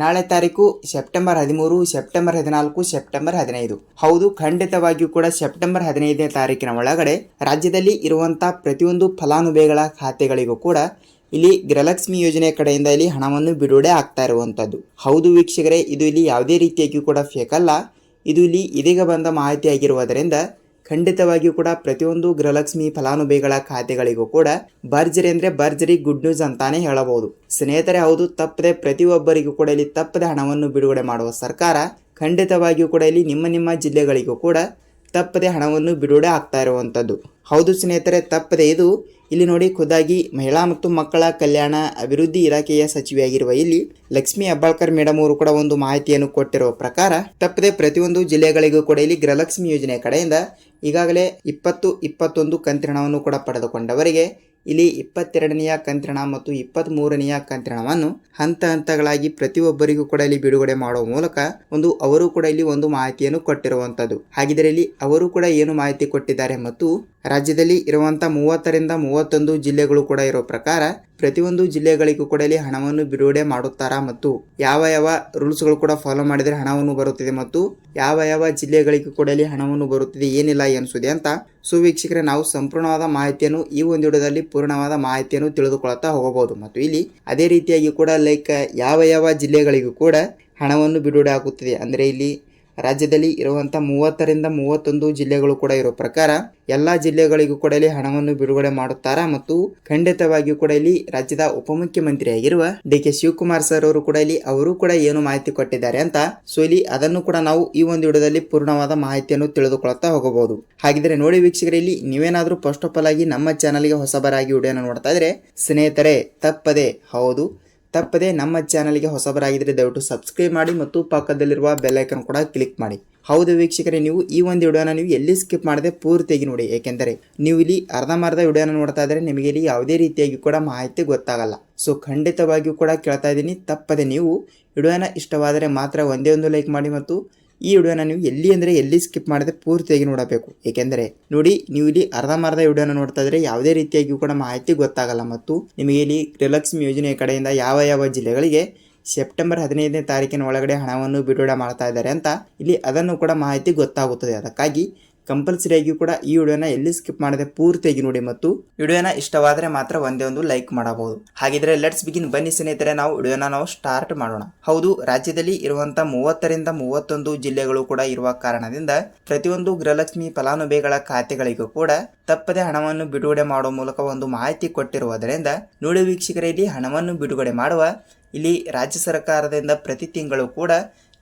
ನಾಳೆ ತಾರೀಕು ಸೆಪ್ಟೆಂಬರ್ ಹದಿಮೂರು, ಸೆಪ್ಟೆಂಬರ್ ಹದಿನಾಲ್ಕು, ಸೆಪ್ಟೆಂಬರ್ ಹದಿನೈದು. ಹೌದು, ಖಂಡಿತವಾಗಿಯೂ ಕೂಡ ಸೆಪ್ಟೆಂಬರ್ ಹದಿನೈದನೇ ತಾರೀಕಿನ ಒಳಗಡೆ ರಾಜ್ಯದಲ್ಲಿ ಇರುವಂತಹ ಪ್ರತಿಯೊಂದು ಫಲಾನುಭವಿಗಳ ಖಾತೆಗಳಿಗೂ ಕೂಡ ಇಲ್ಲಿ ಗೃಹಲಕ್ಷ್ಮಿ ಯೋಜನೆ ಕಡೆಯಿಂದ ಇಲ್ಲಿ ಹಣವನ್ನು ಬಿಡುಗಡೆ ಆಗ್ತಾ ಇರುವಂಥದ್ದು ಹೌದು ವೀಕ್ಷಕರೇ, ಇದು ಇಲ್ಲಿ ಯಾವುದೇ ರೀತಿಯಾಗಿಯೂ ಕೂಡ ಫೇಕ್ ಅಲ್ಲ. ಇದು ಇಲ್ಲಿ ಇದೀಗ ಬಂದ ಮಾಹಿತಿ ಆಗಿರುವುದರಿಂದ ಖಂಡಿತವಾಗಿಯೂ ಕೂಡ ಪ್ರತಿಯೊಂದು ಗೃಹಲಕ್ಷ್ಮಿ ಫಲಾನುಭವಿಗಳ ಖಾತೆಗಳಿಗೂ ಕೂಡ ಭರ್ಜರಿ ಅಂದರೆ ಭರ್ಜರಿ ಗುಡ್ ನ್ಯೂಸ್ ಅಂತಾನೆ ಹೇಳಬಹುದು. ಸ್ನೇಹಿತರೆ, ಹೌದು, ತಪ್ಪದೆ ಪ್ರತಿಯೊಬ್ಬರಿಗೂ ಕೂಡ ಇಲ್ಲಿ ತಪ್ಪದೆ ಹಣವನ್ನು ಬಿಡುಗಡೆ ಮಾಡುವ ಸರ್ಕಾರ ಖಂಡಿತವಾಗಿಯೂ ಕೂಡ ಇಲ್ಲಿ ನಿಮ್ಮ ನಿಮ್ಮ ಜಿಲ್ಲೆಗಳಿಗೂ ಕೂಡ ತಪ್ಪದೆ ಹಣವನ್ನು ಬಿಡುಗಡೆ ಆಗ್ತಾ ಇರುವಂಥದ್ದು. ಹೌದು ಸ್ನೇಹಿತರೆ, ತಪ್ಪದೆ ಇದು ಇಲ್ಲಿ ನೋಡಿ ಖುದ್ದಾಗಿ ಮಹಿಳಾ ಮತ್ತು ಮಕ್ಕಳ ಕಲ್ಯಾಣ ಅಭಿವೃದ್ಧಿ ಇಲಾಖೆಯ ಸಚಿವೆಯಾಗಿರುವ ಇಲ್ಲಿ ಲಕ್ಷ್ಮಿ ಅಬ್ಬಾಳ್ಕರ್ ಮೇಡಮ್ ಅವರು ಕೂಡ ಒಂದು ಮಾಹಿತಿಯನ್ನು ಕೊಟ್ಟಿರುವ ಪ್ರಕಾರ ತಪ್ಪದೆ ಪ್ರತಿಯೊಂದು ಜಿಲ್ಲೆಗಳಿಗೂ ಕೂಡ ಇಲ್ಲಿ ಗೃಹಲಕ್ಷ್ಮಿ ಯೋಜನೆ ಕಡೆಯಿಂದ ಈಗಾಗಲೇ ಇಪ್ಪತ್ತು ಇಪ್ಪತ್ತೊಂದು ಕಂತಿನ ಹಣವನ್ನು ಕೂಡ ಪಡೆದುಕೊಂಡವರಿಗೆ ಇಲ್ಲಿ ಇಪ್ಪತ್ತೆರಡನೆಯ ಕಂತ್ರಣ ಮತ್ತು ಇಪ್ಪತ್ತ್ ಮೂರನೆಯ ಕಂತಿನ ಹಂತ ಹಂತಗಳಾಗಿ ಪ್ರತಿಯೊಬ್ಬರಿಗೂ ಕೂಡ ಇಲ್ಲಿ ಬಿಡುಗಡೆ ಮಾಡುವ ಮೂಲಕ ಒಂದು ಅವರು ಕೂಡ ಇಲ್ಲಿ ಒಂದು ಮಾಹಿತಿಯನ್ನು ಕೊಟ್ಟಿರುವಂಥದ್ದು ಹಾಗಿದ್ರೆ ಇಲ್ಲಿ ಅವರು ಕೂಡ ಏನು ಮಾಹಿತಿ ಕೊಟ್ಟಿದ್ದಾರೆ ಮತ್ತು ರಾಜ್ಯದಲ್ಲಿ ಇರುವಂತಹ ಮೂವತ್ತರಿಂದ ಮೂವತ್ತೊಂದು ಜಿಲ್ಲೆಗಳು ಕೂಡ ಇರೋ ಪ್ರಕಾರ ಪ್ರತಿಯೊಂದು ಜಿಲ್ಲೆಗಳಿಗೂ ಕೂಡ ಇಲ್ಲಿ ಹಣವನ್ನು ಬಿಡುಗಡೆ ಮಾಡುತ್ತಾರಾ ಮತ್ತು ಯಾವ ಯಾವ ರೂಲ್ಸ್ಗಳು ಕೂಡ ಫಾಲೋ ಮಾಡಿದರೆ ಹಣವನ್ನು ಬರುತ್ತಿದೆ ಮತ್ತು ಯಾವ ಯಾವ ಜಿಲ್ಲೆಗಳಿಗೂ ಕೂಡ ಇಲ್ಲಿ ಹಣವನ್ನು ಬರುತ್ತಿದೆ, ಏನಿಲ್ಲ ಎನಿಸುತ್ತೆ ಅಂತ ಸೊ ವೀಕ್ಷಕರೇ, ನಾವು ಸಂಪೂರ್ಣವಾದ ಮಾಹಿತಿಯನ್ನು ಈ ಒಂದು ವಿಡಿಯೋದಲ್ಲಿ ಪೂರ್ಣವಾದ ಮಾಹಿತಿಯನ್ನು ತಿಳಿದುಕೊಳ್ಳುತ್ತಾ ಹೋಗಬಹುದು ಮತ್ತು ಇಲ್ಲಿ ಅದೇ ರೀತಿಯಾಗಿ ಕೂಡ ಲೈಕ್ ಯಾವ ಯಾವ ಜಿಲ್ಲೆಗಳಿಗೂ ಕೂಡ ಹಣವನ್ನು ಬಿಡುಗಡೆ ಆಗುತ್ತಿದೆ. ಅಂದರೆ ಇಲ್ಲಿ ರಾಜ್ಯದಲ್ಲಿ ಇರುವಂಥ ಮೂವತ್ತರಿಂದ ಮೂವತ್ತೊಂದು ಜಿಲ್ಲೆಗಳು ಕೂಡ ಇರೋ ಪ್ರಕಾರ ಎಲ್ಲ ಜಿಲ್ಲೆಗಳಿಗೂ ಕೂಡ ಇಲ್ಲಿ ಹಣವನ್ನು ಬಿಡುಗಡೆ ಮಾಡುತ್ತಾರಾ ಮತ್ತು ಖಂಡಿತವಾಗಿಯೂ ಕೂಡ ಇಲ್ಲಿ ರಾಜ್ಯದ ಉಪಮುಖ್ಯಮಂತ್ರಿಯಾಗಿರುವ ಡಿ ಕೆ ಶಿವಕುಮಾರ್ ಸರ್ ಅವರು ಕೂಡ ಇಲ್ಲಿ ಅವರು ಕೂಡ ಏನು ಮಾಹಿತಿ ಕೊಟ್ಟಿದ್ದಾರೆ ಅಂತ ಸೊ ಇಲ್ಲಿ ಅದನ್ನು ಕೂಡ ನಾವು ಈ ಒಂದು ವಿಡಿಯೋದಲ್ಲಿ ಪೂರ್ಣವಾದ ಮಾಹಿತಿಯನ್ನು ತಿಳಿದುಕೊಳ್ಳುತ್ತಾ ಹೋಗಬಹುದು. ಹಾಗಿದ್ರೆ ನೋಡಿ ವೀಕ್ಷಕರಲ್ಲಿ ಇಲ್ಲಿ ನೀವೇನಾದರೂ ಫಸ್ಟ್ ಆಫ್ ಆಲ್ ಆಗಿ ನಮ್ಮ ಚಾನಲ್ಗೆ ಹೊಸಬರಾಗಿ ವಿಡಿಯೋನ ನೋಡ್ತಾ ಇದ್ರೆ ಸ್ನೇಹಿತರೆ, ತಪ್ಪದೆ ಹೌದು ತಪ್ಪದೆ ನಮ್ಮ ಚಾನಲ್ಗೆ ಹೊಸಬರಾಗಿದ್ದರೆ ದಯವಿಟ್ಟು ಸಬ್ಸ್ಕ್ರೈಬ್ ಮಾಡಿ ಮತ್ತು ಪಕ್ಕದಲ್ಲಿರುವ ಬೆಲ್ಲೈಕನ್ ಕೂಡ ಕ್ಲಿಕ್ ಮಾಡಿ. ಹೌದು ವೀಕ್ಷಕರೇ, ನೀವು ಈ ಒಂದು ವಿಡಿಯೋನ ನೀವು ಎಲ್ಲಿ ಸ್ಕಿಪ್ ಮಾಡದೆ ಪೂರ್ತಿಯಾಗಿ ನೋಡಿ. ಏಕೆಂದರೆ ನೀವು ಇಲ್ಲಿ ಅರ್ಧಮರ್ಧ ವಿಡಿಯೋನ ನೋಡ್ತಾ ಇದ್ರೆ ನಿಮಗೆ ಇಲ್ಲಿ ಯಾವುದೇ ರೀತಿಯಾಗಿ ಕೂಡ ಮಾಹಿತಿ ಗೊತ್ತಾಗಲ್ಲ. ಸೊ ಖಂಡಿತವಾಗಿಯೂ ಕೂಡ ಕೇಳ್ತಾ ಇದ್ದೀನಿ. ತಪ್ಪದೆ ನೀವು ವಿಡಿಯೋನ ಇಷ್ಟವಾದರೆ ಮಾತ್ರ ಒಂದೇ ಒಂದು ಲೈಕ್ ಮಾಡಿ ಮತ್ತು ಈ ವಿಡಿಯೋನ ನೀವು ಎಲ್ಲಿ ಅಂದರೆ ಎಲ್ಲಿ ಸ್ಕಿಪ್ ಮಾಡಿದ್ರೆ ಪೂರ್ತಿಯಾಗಿ ನೋಡಬೇಕು. ಏಕೆಂದರೆ ನೋಡಿ, ನೀವು ಇಲ್ಲಿ ಅರ್ಧಂಬರ್ಧ ವಿಡಿಯೋನ ನೋಡ್ತಾ ಇದ್ರೆ ಯಾವುದೇ ರೀತಿಯಾಗಿಯೂ ಕೂಡ ಮಾಹಿತಿ ಗೊತ್ತಾಗಲ್ಲ ಮತ್ತು ನಿಮಗೆ ಇಲ್ಲಿ ಗೃಹಲಕ್ಷ್ಮಿ ಯೋಜನೆಯ ಕಡೆಯಿಂದ ಯಾವ ಯಾವ ಜಿಲ್ಲೆಗಳಿಗೆ ಸೆಪ್ಟೆಂಬರ್ ಹದಿನೈದನೇ ತಾರೀಕಿನ ಒಳಗಡೆ ಹಣವನ್ನು ಬಿಡುಗಡೆ ಮಾಡ್ತಾ ಇದ್ದಾರೆ ಅಂತ ಇಲ್ಲಿ ಅದನ್ನು ಕೂಡ ಮಾಹಿತಿ ಗೊತ್ತಾಗುತ್ತದೆ. ಅದಕ್ಕಾಗಿ ಕಂಪಲ್ಸರಿಯಾಗಿ ಕೂಡ ಈ ವಿಡಿಯೋನ ಎಲ್ಲಿ ಸ್ಕಿಪ್ ಮಾಡದೆ ಪೂರ್ತಿಯಾಗಿ ನೋಡಿ ಮತ್ತು ವಿಡಿಯೋನ ಇಷ್ಟವಾದರೆ ಮಾತ್ರ ಒಂದೇ ಒಂದು ಲೈಕ್ ಮಾಡಬಹುದು. ಹಾಗಿದ್ರೆ ಲೆಟ್ಸ್ ಬಿಗಿನ್ ಬನ್ನಿ ಸ್ನೇಹಿತರೆ, ನಾವು ವಿಡಿಯೋನ ನಾವು ಸ್ಟಾರ್ಟ್ ಮಾಡೋಣ. ಹೌದು, ರಾಜ್ಯದಲ್ಲಿ ಇರುವಂತ ಮೂವತ್ತರಿಂದ ಮೂವತ್ತೊಂದು ಜಿಲ್ಲೆಗಳು ಕೂಡ ಇರುವ ಕಾರಣದಿಂದ ಪ್ರತಿಯೊಂದು ಗೃಹಲಕ್ಷ್ಮಿ ಫಲಾನುಭವಿಗಳ ಖಾತೆಗಳಿಗೂ ಕೂಡ ತಪ್ಪದೆ ಹಣವನ್ನು ಬಿಡುಗಡೆ ಮಾಡುವ ಮೂಲಕ ಒಂದು ಮಾಹಿತಿ ಕೊಟ್ಟಿರುವುದರಿಂದ ನೋಡಿ ವೀಕ್ಷಕರಲ್ಲಿ ಹಣವನ್ನು ಬಿಡುಗಡೆ ಮಾಡುವ ಇಲ್ಲಿ ರಾಜ್ಯ ಸರ್ಕಾರದಿಂದ ಪ್ರತಿ ತಿಂಗಳು ಕೂಡ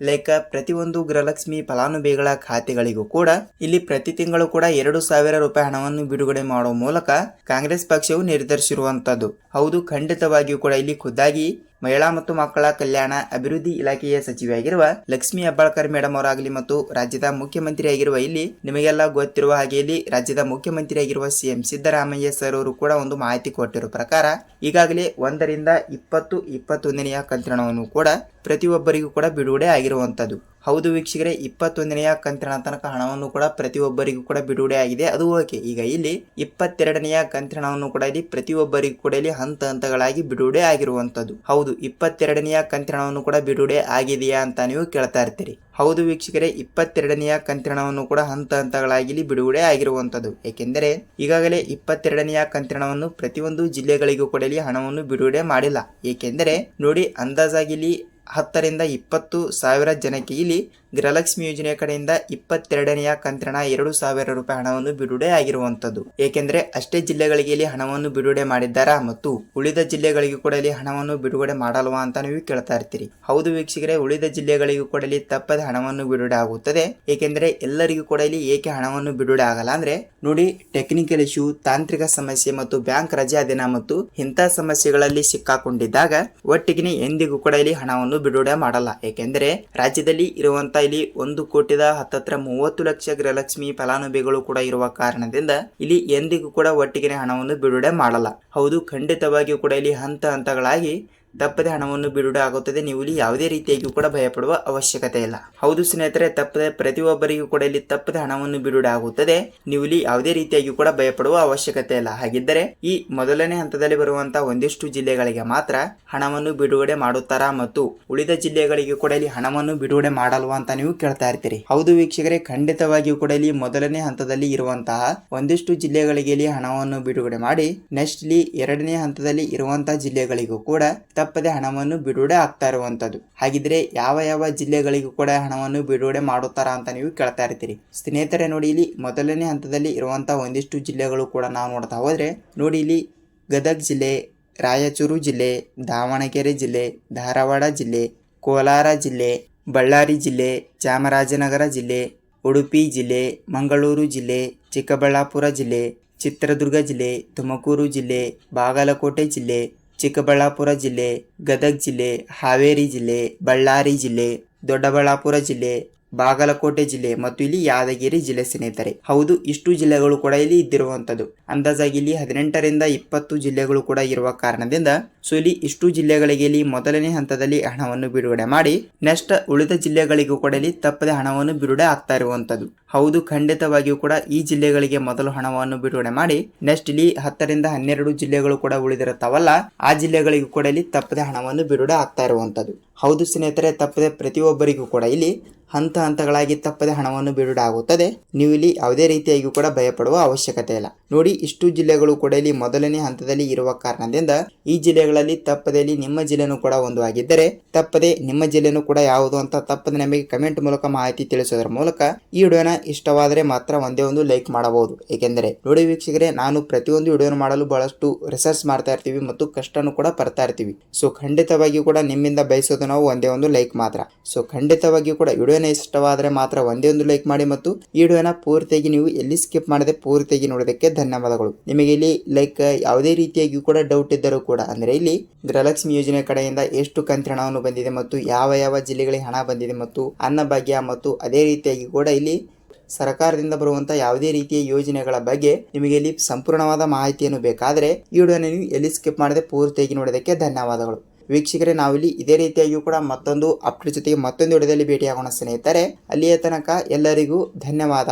ಲೈಕ್ ಪ್ರತಿಯೊಂದು ಗೃಹಲಕ್ಷ್ಮಿ ಫಲಾನುಭವಿಗಳ ಖಾತೆಗಳಿಗೂ ಕೂಡ ಇಲ್ಲಿ ಪ್ರತಿ ತಿಂಗಳು ಕೂಡ ಎರಡು ಸಾವಿರ ರೂಪಾಯಿ ಹಣವನ್ನು ಬಿಡುಗಡೆ ಮಾಡುವ ಮೂಲಕ ಕಾಂಗ್ರೆಸ್ ಪಕ್ಷವು ನಿರ್ಧರಿಸಿರುವಂತದ್ದು. ಹೌದು, ಖಂಡಿತವಾಗಿಯೂ ಕೂಡ ಇಲ್ಲಿ ಖುದ್ದಾಗಿ ಮಹಿಳಾ ಮತ್ತು ಮಕ್ಕಳ ಕಲ್ಯಾಣ ಅಭಿವೃದ್ಧಿ ಇಲಾಖೆಯ ಸಚಿವೆಯಾಗಿರುವ ಲಕ್ಷ್ಮಿ ಹೆಬ್ಬಾಳ್ಕರ್ ಮೇಡಮ್ ಅವರಾಗಲಿ ಮತ್ತು ರಾಜ್ಯದ ಮುಖ್ಯಮಂತ್ರಿಯಾಗಿರುವ ಇಲ್ಲಿ ನಿಮಗೆಲ್ಲ ಗೊತ್ತಿರುವ ಹಾಗೆ ಇಲ್ಲಿ ರಾಜ್ಯದ ಮುಖ್ಯಮಂತ್ರಿಯಾಗಿರುವ ಸಿಎಂ ಸಿದ್ದರಾಮಯ್ಯ ಸರ್ ಅವರು ಕೂಡ ಒಂದು ಮಾಹಿತಿ ಕೊಟ್ಟಿರುವ ಪ್ರಕಾರ ಈಗಾಗಲೇ ಒಂದರಿಂದ ಇಪ್ಪತ್ತು ಇಪ್ಪತ್ತೊಂದನೆಯ ಕಂತ್ರಣವನ್ನು ಕೂಡ ಪ್ರತಿಯೊಬ್ಬರಿಗೂ ಕೂಡ ಬಿಡುಗಡೆ ಆಗಿರುವಂತದ್ದು. ಹೌದು ವೀಕ್ಷಕರೇ, ಇಪ್ಪತ್ತೊಂದನೆಯ ಕಂತಿನ ತನಕ ಹಣವನ್ನು ಕೂಡ ಪ್ರತಿಯೊಬ್ಬರಿಗೂ ಕೂಡ ಬಿಡುಗಡೆ ಆಗಿದೆ. ಅದು ಓಕೆ. ಈಗ ಇಲ್ಲಿ ಇಪ್ಪತ್ತೆರಡನೆಯ ಕಂತಿನ ಹಣವನ್ನು ಕೂಡ ಇಲ್ಲಿ ಪ್ರತಿಯೊಬ್ಬರಿಗೂ ಕೂಡ ಇಲ್ಲಿ ಹಂತ ಹಂತಗಳಾಗಿ ಬಿಡುಗಡೆ ಆಗಿರುವಂತದ್ದು ಹೌದು, ಇಪ್ಪತ್ತೆರಡನೆಯ ಕಂತಿನ ಹಣವನ್ನು ಕೂಡ ಬಿಡುಗಡೆ ಆಗಿದೆಯಾ ಅಂತ ನೀವು ಕೇಳ್ತಾ ಇರ್ತೀರಿ. ಹೌದು ವೀಕ್ಷಕರೇ, ಇಪ್ಪತ್ತೆರಡನೆಯ ಕಂತಿನವನ್ನು ಕೂಡ ಹಂತ ಹಂತಗಳಾಗಿ ಇಲ್ಲಿ ಬಿಡುಗಡೆ ಆಗಿರುವಂತದ್ದು ಏಕೆಂದರೆ, ಈಗಾಗಲೇ ಇಪ್ಪತ್ತೆರಡನೆಯ ಕಂತಿನವನ್ನು ಪ್ರತಿಯೊಂದು ಜಿಲ್ಲೆಗಳಿಗೂ ಕೂಡ ಇಲ್ಲಿ ಹಣವನ್ನು ಬಿಡುಗಡೆ ಮಾಡಿಲ್ಲ. ಏಕೆಂದರೆ, ನೋಡಿ, ಅಂದಾಜಾಗಿ ಇಲ್ಲಿ ಹತ್ತರಿಂದ ಇಪ್ಪತ್ತು ಸಾವಿರ ಜನಕ್ಕೆ ಇಲ್ಲಿ ಗೃಹಲಕ್ಷ್ಮಿ ಯೋಜನೆಯ ಕಡೆಯಿಂದ ಇಪ್ಪತ್ತೆರಡನೆಯ ಕಂತ್ರಣ ಎರಡು ಸಾವಿರ ರೂಪಾಯಿ ಹಣವನ್ನು ಬಿಡುಗಡೆ ಆಗಿರುವಂತದ್ದು ಏಕೆಂದರೆ ಅಷ್ಟೇ ಜಿಲ್ಲೆಗಳಿಗೆ ಇಲ್ಲಿ ಹಣವನ್ನು ಬಿಡುಗಡೆ ಮಾಡಿದ್ದಾರಾ ಮತ್ತು ಉಳಿದ ಜಿಲ್ಲೆಗಳಿಗೂ ಕೂಡ ಇಲ್ಲಿ ಹಣವನ್ನು ಬಿಡುಗಡೆ ಮಾಡಲ್ವಾ ಅಂತ ನೀವು ಕೇಳ್ತಾ ಇರ್ತೀರಿ. ಹೌದು ವೀಕ್ಷಕರೇ, ಉಳಿದ ಜಿಲ್ಲೆಗಳಿಗೂ ಕೂಡ ಇಲ್ಲಿ ತಪ್ಪದ ಹಣವನ್ನು ಬಿಡುಗಡೆ ಆಗುತ್ತದೆ. ಏಕೆಂದರೆ ಎಲ್ಲರಿಗೂ ಕೂಡ ಇಲ್ಲಿ ಏಕೆ ಹಣವನ್ನು ಬಿಡುಗಡೆ ಆಗಲ್ಲ ಅಂದ್ರೆ ನೋಡಿ ಟೆಕ್ನಿಕಲ್ ಇಶ್ಯೂ ತಾಂತ್ರಿಕ ಸಮಸ್ಯೆ ಮತ್ತು ಬ್ಯಾಂಕ್ ರಜಾ ದಿನ ಮತ್ತು ಇಂಥ ಸಮಸ್ಯೆಗಳಲ್ಲಿ ಸಿಕ್ಕಾಕೊಂಡಿದ್ದಾಗ ಒಟ್ಟಿಗೆ ಎಂದಿಗೂ ಕೂಡ ಇಲ್ಲಿ ಹಣವನ್ನು ಬಿಡುಗಡೆ ಮಾಡಲ್ಲ. ಏಕೆಂದರೆ ರಾಜ್ಯದಲ್ಲಿ ಇರುವಂತ ಇಲ್ಲಿ ಒಂದು ಕೋಟಿದ ಹತ್ತತ್ರ ಮೂವತ್ತು ಲಕ್ಷ ಗೃಹಲಕ್ಷ್ಮಿ ಫಲಾನುಭವಿಗಳು ಕೂಡ ಇರುವ ಕಾರಣದಿಂದ ಇಲ್ಲಿ ಎಂದಿಗೂ ಕೂಡ ಒಟ್ಟಿಗೆ ಹಣವನ್ನು ಬಿಡುಗಡೆ ಮಾಡಲ್ಲ. ಹೌದು, ಖಂಡಿತವಾಗಿಯೂ ಕೂಡ ಇಲ್ಲಿ ಹಂತ ಹಂತಗಳಾಗಿ ತಪ್ಪದೆ ಹಣವನ್ನು ಬಿಡುಗಡೆ ಆಗುತ್ತದೆ. ನೀವು ಇಲ್ಲಿ ಯಾವುದೇ ರೀತಿಯಾಗಿಯೂ ಕೂಡ ಭಯಪಡುವ ಅವಶ್ಯಕತೆ ಇಲ್ಲ. ಹೌದು ಸ್ನೇಹಿತರೆ, ತಪ್ಪದೆ ಪ್ರತಿಯೊಬ್ಬರಿಗೂ ಕೂಡ ಇಲ್ಲಿ ತಪ್ಪದೆ ಹಣವನ್ನು ಬಿಡುಗಡೆ ಆಗುತ್ತದೆ. ನೀವು ಇಲ್ಲಿ ಯಾವುದೇ ರೀತಿಯಾಗಿಯೂ ಕೂಡ ಭಯಪಡುವ ಅವಶ್ಯಕತೆ ಇಲ್ಲ. ಹಾಗಿದ್ದರೆ ಈ ಮೊದಲನೇ ಹಂತದಲ್ಲಿ ಬರುವಂತಹ ಒಂದಿಷ್ಟು ಜಿಲ್ಲೆಗಳಿಗೆ ಮಾತ್ರ ಹಣವನ್ನು ಬಿಡುಗಡೆ ಮಾಡುತ್ತಾರಾ ಮತ್ತು ಉಳಿದ ಜಿಲ್ಲೆಗಳಿಗೆ ಕೂಡ ಇಲ್ಲಿ ಹಣವನ್ನು ಬಿಡುಗಡೆ ಮಾಡಲ್ವಾ ಅಂತ ನೀವು ಕೇಳ್ತಾ ಇರ್ತೀರಿ. ಹೌದು ವೀಕ್ಷಕರೇ, ಖಂಡಿತವಾಗಿಯೂ ಕೂಡ ಇಲ್ಲಿ ಮೊದಲನೇ ಹಂತದಲ್ಲಿ ಇರುವಂತಹ ಒಂದಿಷ್ಟು ಜಿಲ್ಲೆಗಳಿಗೆ ಇಲ್ಲಿ ಹಣವನ್ನು ಬಿಡುಗಡೆ ಮಾಡಿ, ನೆಕ್ಸ್ಟ್ ಇಲ್ಲಿ ಎರಡನೇ ಹಂತದಲ್ಲಿ ಇರುವಂತಹ ಜಿಲ್ಲೆಗಳಿಗೂ ಕೂಡ ತಪ್ಪದೆ ಹಣವನ್ನು ಬಿಡುಗಡೆ ಆಗ್ತಾ ಇರುವಂಥದ್ದು. ಹಾಗಿದ್ರೆ ಯಾವ ಯಾವ ಜಿಲ್ಲೆಗಳಿಗೂ ಕೂಡ ಹಣವನ್ನು ಬಿಡುಗಡೆ ಮಾಡುತ್ತಾರ ಅಂತ ನೀವು ಕೇಳ್ತಾ ಇರ್ತೀರಿ. ಸ್ನೇಹಿತರೆ, ನೋಡಿ ಇಲ್ಲಿ ಮೊದಲನೇ ಹಂತದಲ್ಲಿ ಇರುವಂತಹ ಒಂದಿಷ್ಟು ಜಿಲ್ಲೆಗಳು ಕೂಡ ನಾವು ನೋಡ್ತಾ ಹೋದ್ರೆ, ನೋಡಿ ಇಲ್ಲಿ ಗದಗ ಜಿಲ್ಲೆ, ರಾಯಚೂರು ಜಿಲ್ಲೆ, ದಾವಣಗೆರೆ ಜಿಲ್ಲೆ, ಧಾರವಾಡ ಜಿಲ್ಲೆ, ಕೋಲಾರ ಜಿಲ್ಲೆ, ಬಳ್ಳಾರಿ ಜಿಲ್ಲೆ, ಚಾಮರಾಜನಗರ ಜಿಲ್ಲೆ, ಉಡುಪಿ ಜಿಲ್ಲೆ, ಮಂಗಳೂರು ಜಿಲ್ಲೆ, ಚಿಕ್ಕಬಳ್ಳಾಪುರ ಜಿಲ್ಲೆ, ಚಿತ್ರದುರ್ಗ ಜಿಲ್ಲೆ, ತುಮಕೂರು ಜಿಲ್ಲೆ, ಬಾಗಲಕೋಟೆ ಜಿಲ್ಲೆ ಚಿಕ್ಕಬಳ್ಳಾಪುರ ಜಿಲ್ಲೆ ಗದಗ ಜಿಲ್ಲೆ ಹಾವೇರಿ ಜಿಲ್ಲೆ ಬಳ್ಳಾರಿ ಜಿಲ್ಲೆ ದೊಡ್ಡಬಳ್ಳಾಪುರ ಜಿಲ್ಲೆ ಬಾಗಲಕೋಟೆ ಜಿಲ್ಲೆ ಮತ್ತು ಇಲ್ಲಿ ಯಾದಗಿರಿ ಜಿಲ್ಲೆ ಸ್ನೇಹಿತರೆ. ಹೌದು, ಇಷ್ಟು ಜಿಲ್ಲೆಗಳು ಕೂಡ ಇಲ್ಲಿ ಇದ್ದಿರುವಂತದ್ದು ಅಂದಾಜಾಗಿ ಇಲ್ಲಿ ಹದಿನೆಂಟರಿಂದ ಇಪ್ಪತ್ತು ಜಿಲ್ಲೆಗಳು ಕೂಡ ಇರುವ ಕಾರಣದಿಂದ ಸೊ ಇಲ್ಲಿ ಇಷ್ಟು ಜಿಲ್ಲೆಗಳಿಗೆ ಇಲ್ಲಿ ಮೊದಲನೇ ಹಂತದಲ್ಲಿ ಹಣವನ್ನು ಬಿಡುಗಡೆ ಮಾಡಿ, ನೆಕ್ಸ್ಟ್ ಉಳಿದ ಜಿಲ್ಲೆಗಳಿಗೂ ಕೂಡ ಇಲ್ಲಿ ತಪ್ಪದೆ ಹಣವನ್ನು ಬಿಡುಗಡೆ ಆಗ್ತಾ ಇರುವಂತದ್ದು ಹೌದು, ಖಂಡಿತವಾಗಿಯೂ ಕೂಡ ಈ ಜಿಲ್ಲೆಗಳಿಗೆ ಮೊದಲು ಹಣವನ್ನು ಬಿಡುಗಡೆ ಮಾಡಿ, ನೆಕ್ಸ್ಟ್ ಇಲ್ಲಿ ಹತ್ತರಿಂದ ಹನ್ನೆರಡು ಜಿಲ್ಲೆಗಳು ಕೂಡ ಉಳಿದಿರುತ್ತವಲ್ಲ, ಆ ಜಿಲ್ಲೆಗಳಿಗೂ ಕೂಡ ಇಲ್ಲಿ ತಪ್ಪದೆ ಹಣವನ್ನು ಬಿಡುಗಡೆ ಆಗ್ತಾ ಇರುವಂತದ್ದು ಹೌದು ಸ್ನೇಹಿತರೆ, ತಪ್ಪದೆ ಪ್ರತಿಯೊಬ್ಬರಿಗೂ ಕೂಡ ಇಲ್ಲಿ ಹಂತ ಹಂತಗಳಾಗಿ ತಪ್ಪದೆ ಹಣವನ್ನು ಬಿಡುಗಡೆ ಆಗುತ್ತದೆ ನೀವು ಇಲ್ಲಿ ಯಾವುದೇ ರೀತಿಯಾಗಿ ಕೂಡ ಭಯಪಡುವ ಅವಶ್ಯಕತೆ ಇಲ್ಲ. ನೋಡಿ, ಇಷ್ಟು ಜಿಲ್ಲೆಗಳು ಕೂಡ ಇಲ್ಲಿ ಮೊದಲನೇ ಹಂತದಲ್ಲಿ ಇರುವ ಕಾರಣದಿಂದ ಈ ಜಿಲ್ಲೆಗಳಲ್ಲಿ ತಪ್ಪದೆ ಇಲ್ಲಿ ನಿಮ್ಮ ಜಿಲ್ಲೆನೂ ಕೂಡ ಒಂದು ಆಗಿದ್ದರೆ, ತಪ್ಪದೆ ನಿಮ್ಮ ಜಿಲ್ಲೆನೂ ಕೂಡ ಯಾವುದು ಅಂತ ತಪ್ಪದೆ ನಮಗೆ ಕಮೆಂಟ್ ಮೂಲಕ ಮಾಹಿತಿ ತಿಳಿಸೋದ್ರ ಮೂಲಕ ಈ ವಿಡಿಯೋನ ಇಷ್ಟವಾದರೆ ಮಾತ್ರ ಒಂದೇ ಒಂದು ಲೈಕ್ ಮಾಡಬಹುದು. ಏಕೆಂದರೆ, ನೋಡಿ ವೀಕ್ಷಕರೇ, ನಾನು ಪ್ರತಿಯೊಂದು ವಿಡಿಯೋನ ಮಾಡಲು ಬಹಳಷ್ಟು ರಿಸರ್ಚ್ ಮಾಡ್ತಾ ಇರ್ತೀವಿ ಮತ್ತು ಕಷ್ಟನೂ ಕೂಡ ಪಡ್ತಾ ಇರ್ತೀವಿ. ಸೊ ಖಂಡಿತವಾಗಿಯೂ ಕೂಡ ನಿಮ್ಮಿಂದ ಬಯಸೋದು ನಾವು ಒಂದೇ ಒಂದು ಲೈಕ್ ಮಾತ್ರ. ಸೊ ಖಂಡಿತವಾಗಿಯೂ ಕೂಡ ವಿಡಿಯೋನ ಇಷ್ಟವಾದರೆ ಮಾತ್ರ ಒಂದೇ ಒಂದು ಲೈಕ್ ಮಾಡಿ ಮತ್ತು ಈ ವಿಡಿಯೋನ ಪೂರ್ತಿಯಾಗಿ ನೀವು ಎಲ್ಲಿ ಸ್ಕಿಪ್ ಮಾಡದೆ ಪೂರ್ತಿಯಾಗಿ ನೋಡೋದಕ್ಕೆ ಧನ್ಯವಾದಗಳು. ನಿಮಗೆ ಇಲ್ಲಿ ಲೈಕ್ ಯಾವುದೇ ರೀತಿಯಾಗಿಯೂ ಕೂಡ ಡೌಟ್ ಇದ್ದರೂ ಕೂಡ, ಅಂದ್ರೆ ಇಲ್ಲಿ ಗೃಹಲಕ್ಷ್ಮಿ ಯೋಜನೆ ಕಡೆಯಿಂದ ಎಷ್ಟು ಕಂತಿನ ಹಣವನ್ನು ಬಂದಿದೆ ಮತ್ತು ಯಾವ ಯಾವ ಜಿಲ್ಲೆಗಳಿಗೆ ಹಣ ಬಂದಿದೆ ಮತ್ತು ಅನ್ನಭಾಗ್ಯ ಮತ್ತು ಅದೇ ರೀತಿಯಾಗಿ ಕೂಡ ಇಲ್ಲಿ ಸರ್ಕಾರದಿಂದ ಬರುವಂತಹ ಯಾವುದೇ ರೀತಿಯ ಯೋಜನೆಗಳ ಬಗ್ಗೆ ನಿಮಗೆ ಇಲ್ಲಿ ಸಂಪೂರ್ಣವಾದ ಮಾಹಿತಿಯನ್ನು ಬೇಕಾದರೆ ಈ ವಿಡಿಯೋನ ನೀವು ಎಲ್ಲಿ ಸ್ಕಿಪ್ ಮಾಡದೆ ಪೂರ್ತಿಯಾಗಿ ನೋಡೋದಕ್ಕೆ ಧನ್ಯವಾದಗಳು. ವೀಕ್ಷಕರೇ, ನಾವಿಲ್ಲಿ ಇದೇ ರೀತಿಯಾಗಿಯೂ ಕೂಡ ಮತ್ತೊಂದು ಅಪ್ಡೇಟ್ ಜೊತೆಗೆ ಮತ್ತೊಂದು ವಿಡಿಯೋದಲ್ಲಿ ಭೇಟಿಯಾಗೋಣ ಸ್ನೇಹಿತರೆ. ಅಲ್ಲಿಯ ತನಕ ಎಲ್ಲರಿಗೂ ಧನ್ಯವಾದ.